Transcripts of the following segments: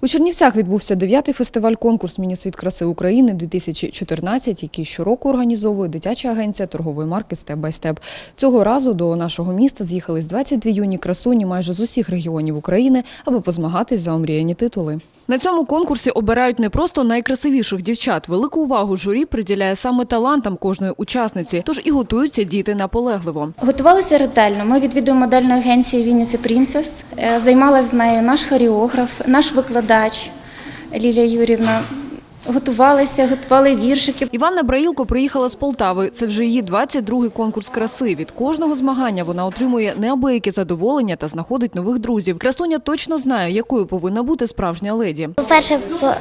У Чернівцях відбувся дев'ятий фестиваль-конкурс «Міні-світ краси України 2014, який щороку організовує дитяча агенція торгової марки «Степ бай степ». Цього разу до нашого міста з'їхались 22 юні красуні майже з усіх регіонів України, аби позмагатись за омріяні титули. На цьому конкурсі обирають не просто найкрасивіших дівчат. Велику увагу журі приділяє саме талантам кожної учасниці, тож і готуються діти наполегливо. Готувалися ретельно. Ми відвідуємо модельну агенцію Вінниці Принцес. Е, Займалася з нею наш хореограф, наш викладач Лілія Юрівна. Готувалися, готували віршики. Іванна Браїлко приїхала з Полтави. Це вже її 22-й конкурс краси. Від кожного змагання вона отримує неабияке задоволення та знаходить нових друзів. Красуня точно знає, якою повинна бути справжня леді. По-перше, по-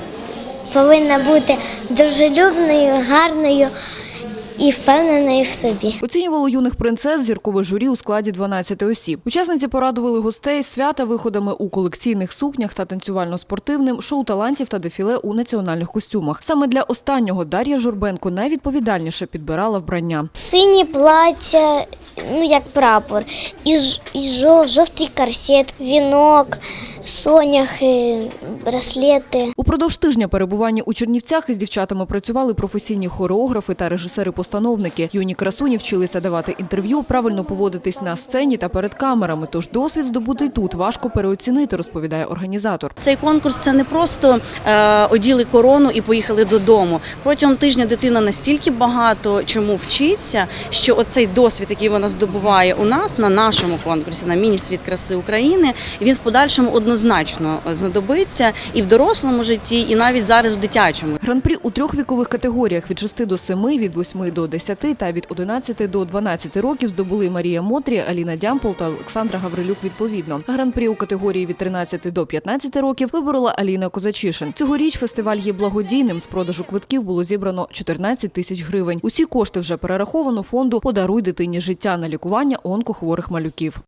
повинна бути дружелюбною, гарною і впевненою в собі. Оцінювало юних принцес зіркове журі у складі 12 осіб. Учасниці порадували гостей свята виходами у колекційних сукнях та танцювально-спортивним, шоу талантів та дефіле у національних костюмах. Саме для останнього Дар'я Журбенко найвідповідальніше підбирала вбрання. Сині плаття, ну як прапор, і, жов- жовтий корсет, вінок, соняхи, браслети. Упродовж тижня перебування у Чернівцях із дівчатами працювали професійні хореографи та режисери-постановники. Юні красуні вчилися давати інтерв'ю, правильно поводитись на сцені та перед камерами. Тож досвід здобутий тут важко переоцінити, розповідає організатор. Цей конкурс це не просто е, оділи корону і поїхали додому. Протягом тижня дитина настільки багато чому вчиться, що оцей досвід, який вона здобуває у нас на нашому конкурсі, на міні-світ краси України, він в подальшому однозначно знадобиться і в дорослому житті, і навіть зараз в дитячому. Гран-прі у трьох вікових категоріях від 6 до 7, від 8 до 10 та від 11 до 12 років здобули Марія Мотрі, Аліна Дямпол та Олександра Гаврилюк відповідно. Гран-прі у категорії від 13 до 15 років виборола Аліна Козачишин. Цьогоріч фестиваль є благодійним. З продажу квитків було зібрано 14 тисяч гривень. Усі кошти вже перераховано фонду «Подаруй дитині життя» на лікування онкохворих малюків.